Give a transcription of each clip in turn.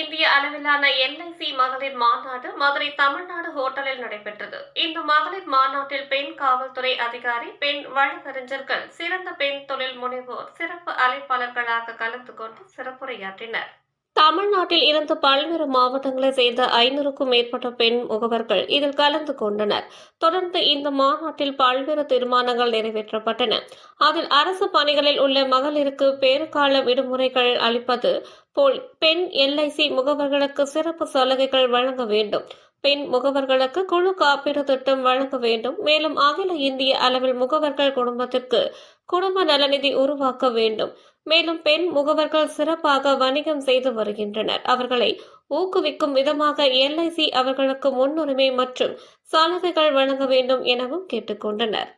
இந்திய அளவிலான எல்ஐசி மகளிர் மாநாடு மதுரை தமிழ்நாடு ஹோட்டலில் நடைபெற்றது. இந்த மகளிர் மாநாட்டில் பெண் காவல்துறை அதிகாரி பெண் வழக்கறிஞர்கள் சிறந்த பெண் தொழில் முனைவோர் சிறப்பு அழைப்பாளர்களாக கலந்து கொண்டு சிறப்புரையாற்றினர். தமிழ்நாட்டில் இருந்து பல்வேறு மாவட்டங்களைச் சேர்ந்த ஐநூறுக்கும் மேற்பட்ட பெண் முகவர்கள் இதில் கலந்து கொண்டனர். தொடர்ந்து இந்த மாநாட்டில் பல்வேறு தீர்மானங்கள் நிறைவேற்றப்பட்டன. அதில் அரசு பணிகளில் உள்ள மகளிருக்கு பேறுகால விடுமுறைகள் அளிப்பது போல் பெண் எல்ஐசி முகவர்களுக்கு சிறப்பு சலுகைகள் வழங்க வேண்டும். பெண் முகவர்களுக்கு குழு காப்பீடு திட்டம் வழங்க வேண்டும். மேலும் அகில இந்திய அளவில் முகவர்கள் குடும்பத்திற்கு குடும்ப நலநிதி உருவாக்க வேண்டும். மேலும் பெண் முகவர்கள் சிறப்பாக வணிகம் செய்து வருகின்றனர். அவர்களை ஊக்குவிக்கும் விதமாக எல்ஐசி அவர்களுக்கு முன்னுரிமை மற்றும் சலுகைகள் வழங்க வேண்டும் எனவும் கேட்டுக்கொண்டனர்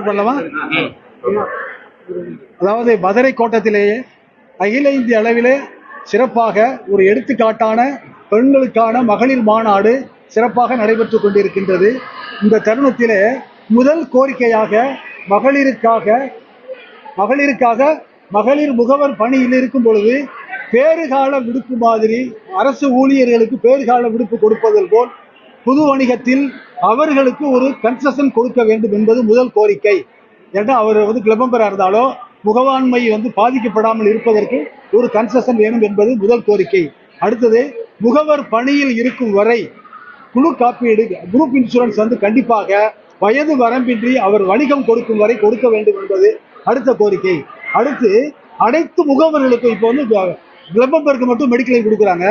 ஸ்டார்ட் பண்ணலாமா அதாவது மதுரை கோட்டத்திலேயே அகில இந்திய அளவிலே சிறப்பாக ஒரு எடுத்துக்காட்டான பெண்களுக்கான மகளிர் மாநாடு சிறப்பாக நடைபெற்று கொண்டிருக்கின்றது. இந்த தருணத்திலே முதல் கோரிக்கையாக மகளிருக்காக மகளிருக்காக மகளிர் முகவர் பணியில் இருக்கும் பொழுது பேறுகால விடுப்பு மாதிரி அரசு ஊழியர்களுக்கு பேறுகால விடுப்பு கொடுப்பதில் போல் புது வணிகத்தில் அவர்களுக்கு ஒரு கன்செஷன் கொடுக்க வேண்டும் என்பது முதல் கோரிக்கை. ஏன்னா அவர் வந்து கிளம்பம்பரா இருந்தாலோ முகவாண்மை வந்து பாதிக்கப்படாமல் இருப்பதற்கு ஒரு கன்செஷன் வேணும் என்பது முதல் கோரிக்கை. அடுத்தது முகவர் பணியில் இருக்கும் வரை குழு காப்பீடு குரூப் இன்சூரன்ஸ் வந்து கண்டிப்பாக வயது வரம்பின்றி அவர் வணிகம் கொடுக்கும் வரை கொடுக்க வேண்டும் என்பது அடுத்த கோரிக்கை. அடுத்து அனைத்து முகவர்களுக்கும் இப்போ வந்து கிளம்பம்பருக்கு மட்டும் மெடிக்கலை கொடுக்குறாங்க.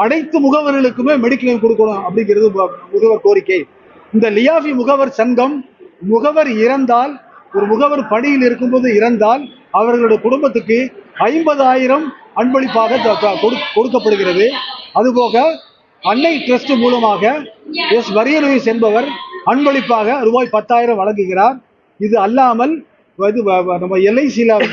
அனைத்து முகவர்களுக்குமே மெடிக்கல் கொடுக்கணும் அப்படிங்கிறது மு- முகவர் கோரிக்கை. இந்த லியாஃபி முகவர் சங்கம் முகவர் இறந்தால் ஒரு முகவர் பணியில் இருக்கும்போது இறந்தால் அவர்களுடைய குடும்பத்துக்கு ஐம்பதாயிரம் அன்பளிப்பாக கொடுக்கப்படுகிறது. அதுபோக அன்னை ட்ரஸ்ட் மூலமாக எஸ் வரியலுவிஸ் என்பவர் அன்பளிப்பாக ரூபாய் பத்தாயிரம் வழங்குகிறார். இது அல்லாமல் இது வ- நம்ம எல்ஐசியில்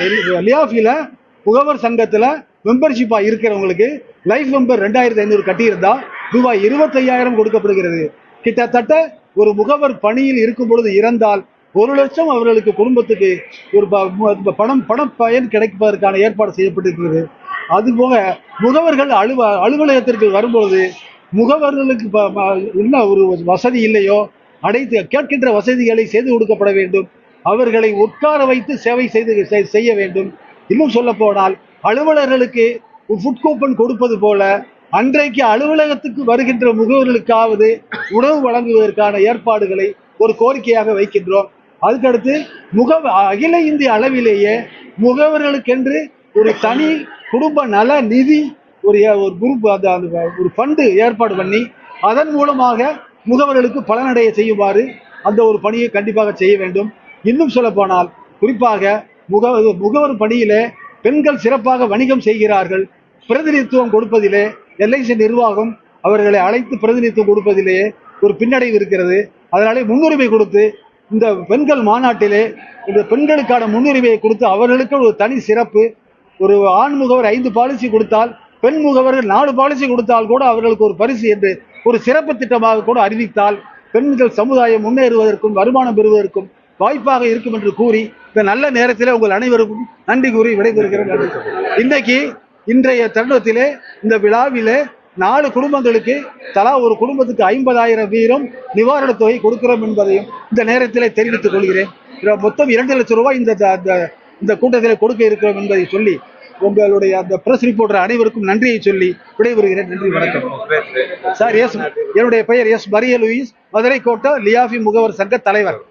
லியாஃபியில் முகவர் சங்கத்தில் மெம்பர்ஷிப்பாக இருக்கிறவங்களுக்கு லைஃப் மெம்பர் ரெண்டாயிரத்தி ஐநூறு கட்டியிருந்தா ரூபாய் இருபத்தையாயிரம் கொடுக்கப்படுகிறது. கிட்டத்தட்ட ஒரு முகவர் பணியில் இருக்கும் பொழுது இறந்தால் ஒரு லட்சம் அவர்களுக்கு குடும்பத்துக்கு ஒரு ப- பணம் பண பயன் கிடைப்பதற்கான ஏற்பாடு செய்யப்பட்டிருக்கிறது. அதுபோக முகவர்கள் அலுவ அலுவலகத்திற்கு வரும்பொழுது முகவர்களுக்கு ப- ம- என்ன ஒரு வசதி இல்லையோ அனைத்து கேட்கின்ற வசதிகளை செய்து கொடுக்கப்பட வேண்டும். அவர்களை உட்கார வைத்து சேவை செய்து செய்ய வேண்டும். இன்னும் சொல்ல போனால் அலுவலர்களுக்கு ஃபுட் கூப்பன் கொடுப்பது போல அன்றைக்கு அலுவலகத்துக்கு வருகின்ற முகவர்களுக்காவது உணவு வழங்குவதற்கான ஏற்பாடுகளை ஒரு கோரிக்கையாக வைக்கின்றோம். அதுக்கடுத்து முக அகில இந்திய அளவிலேயே முகவர்களுக்கென்று ஒரு தனி குடும்ப நல நிதி ஒரு ஒரு குரூப் அந்த அந்த ஒரு ஃபண்டு ஏற்பாடு பண்ணி அதன் மூலமாக முகவர்களுக்கு பலனடைய செய்யுமாறு அந்த ஒரு பணியை கண்டிப்பாக செய்ய வேண்டும். இன்னும் சொல்ல போனால் குறிப்பாக முக முகவர் பணியிலே பெண்கள் சிறப்பாக வணிகம் செய்கிறார்கள். பிரதிநிதித்துவம் கொடுப்பதிலே எல்ஐசி நிர்வாகம் அவர்களை அழைத்து பிரதிநிதித்துவம் கொடுப்பதிலேயே ஒரு பின்னடைவு இருக்கிறது. அதனாலே முன்னுரிமை கொடுத்து இந்த பெண்கள் மாநாட்டிலே இந்த பெண்களுக்கான முன்னுரிமையை கொடுத்து அவர்களுக்கு ஒரு தனி சிறப்பு ஒரு ஆண் முகவர் ஐந்து பாலிசி கொடுத்தால் பெண் முகவர்கள் நாலு பாலிசி கொடுத்தால் கூட அவர்களுக்கு ஒரு பரிசு என்று ஒரு சிறப்பு திட்டமாக கூட அறிவித்தால் பெண்கள் சமுதாயம் முன்னேறுவதற்கும் வருமானம் பெறுவதற்கும் வாய்ப்பாக இருக்கும் என்று கூறி இந்த நல்ல நேரத்தில் உங்கள் அனைவருக்கும் நன்றி கூறி விடைபெறுகிறேன். நன்றி. இன்னைக்கு இன்றைய தருணத்திலே இந்த விழாவிலே நாலு குடும்பங்களுக்கு தலா ஒரு குடும்பத்துக்கு ஐம்பதாயிரம் வீரம் நிவாரணத் தொகை கொடுக்கிறோம் என்பதையும் இந்த நேரத்திலே தெரிவித்துக் கொள்கிறேன். மொத்தம் இரண்டு லட்சம் ரூபாய் இந்த இந்த- இந்த கூட்டத்தில் கொடுக்க இருக்கிறோம் என்பதை சொல்லி உங்களுடைய அந்த பிரஸ் ரிப்போர்ட்டர் அனைவருக்கும் நன்றியை சொல்லி விடைபெறுகிறேன். நன்றி வணக்கம். சார் எஸ் என்னுடைய பெயர் எஸ் மரிய லூயிஸ் மதுரை கோட்டை லியாஃபி முகவர் சங்க தலைவர்.